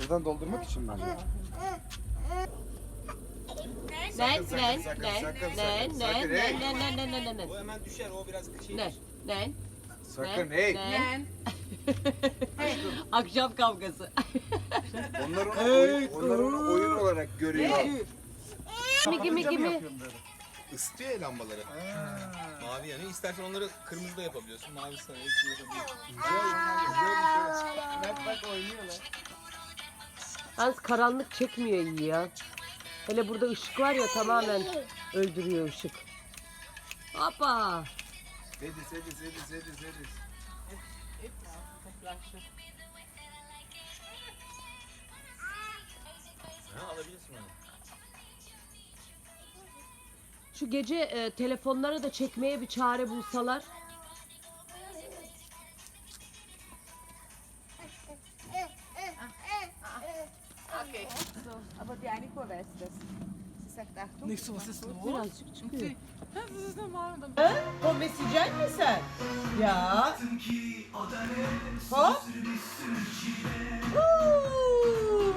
Buradan doldurmak için mi acaba? Sakın, sakın, sakın, sakın, ne sakın, ne hey. O hemen düşer o biraz şey. ne ne Sakın ne hey. ne Akşam kavgası. Onlar onu, oyun, onlar onu oyun olarak görüyor. Migi migi mi? Isıtıyor ya lambaları. Mavi yanıyor. İstersen onları kırmızı da yapabiliyorsun. Mavi sarı hepsini yapabiliyorsun. Mert bak oynuyorlar. Yalnız karanlık çekmiyor iyi ya. Hele burada ışık var ya tamamen öldürüyor ışık. Hoppa. Sedis, sedis, sedis, sedis, sedis. Ha alabilirsin onu. Şu gece e, telefonlara da çekmeye bir çare bulsalar. Okay. So, aber die eine Kurve ist das. Sie sagt Achtung. Nicht so, was ist los? Birazcık çıkıyor. Das ist normal. Dann Komesecek mi sen? Ya. Hop. Huu.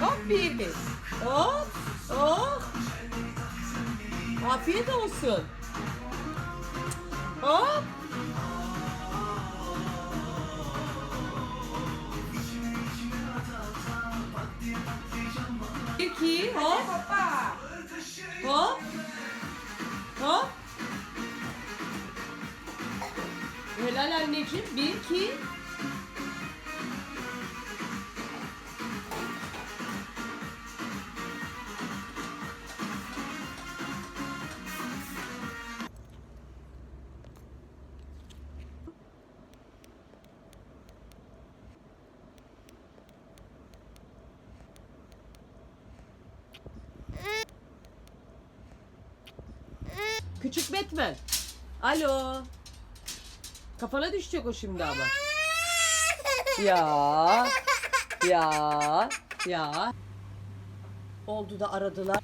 Hop bir bir. Hop. Hop. Afiyet olsun. Hop. Hop. Hop. Hop. Helal anneciğim. Bir, iki. Küçük Batman. Alo. Kafana düşecek o şimdi ama. Ya. Ya. Ya. Oldu da aradılar.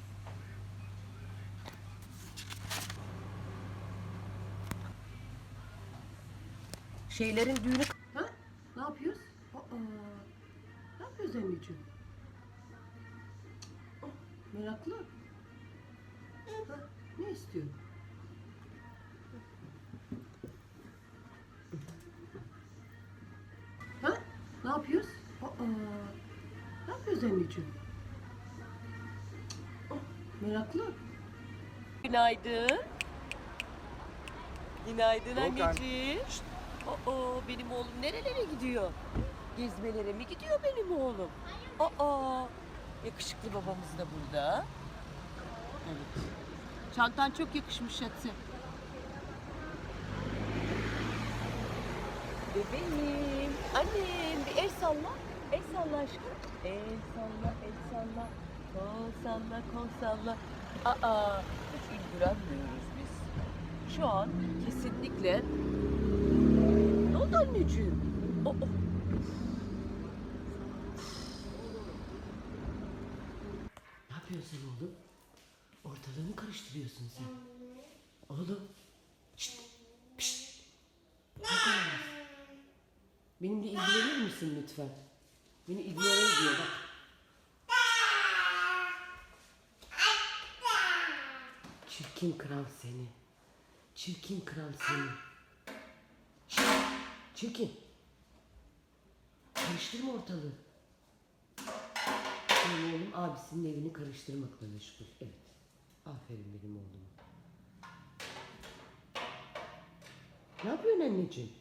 Şeylerin düğünü... Ha? Ne yapıyoruz? Aa, ne yapıyoruz anneciğim? Oh, meraklı. Ha, ne istiyorsun? Yapıyoruz anneciğim? Oh, meraklı. Günaydın. Günaydın anneciğim. Oo, benim oğlum nerelere gidiyor? Gezmelere mi gidiyor benim oğlum? Aa, yakışıklı babamız da burada. Evet. Çantan çok yakışmış Yatsı. Bebeğim, annem bir el salla. El salla aşkım. El salla, el salla. Kol salla, kol salla. Aa, hiç ilgilenmiyoruz biz. Şu an kesinlikle... Ne oldu anneciğim? Oh, oh. Ne yapıyorsun oğlum? Ortalığı mı karıştırıyorsun sen? Oğlum. Şşt. Pişt. Benimle ilgilenir misin lütfen? Beni ignore ediyor bak. Çirkin kral seni. Çirkin kral seni. Şşt, Çirkin. Karıştırma ortalığı. Benim oğlum abisinin evini karıştırmakla meşgul. Evet. Aferin benim oğluma. Ne yapıyorsun anneciğim?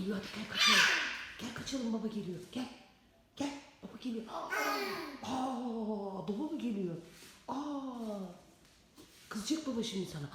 Geliyor hadi gel kaçalım. Gel kaçalım baba geliyor. Gel. Gel. Baba geliyor. Aa, baba mı geliyor? Aa. Kızacak baba şimdi sana.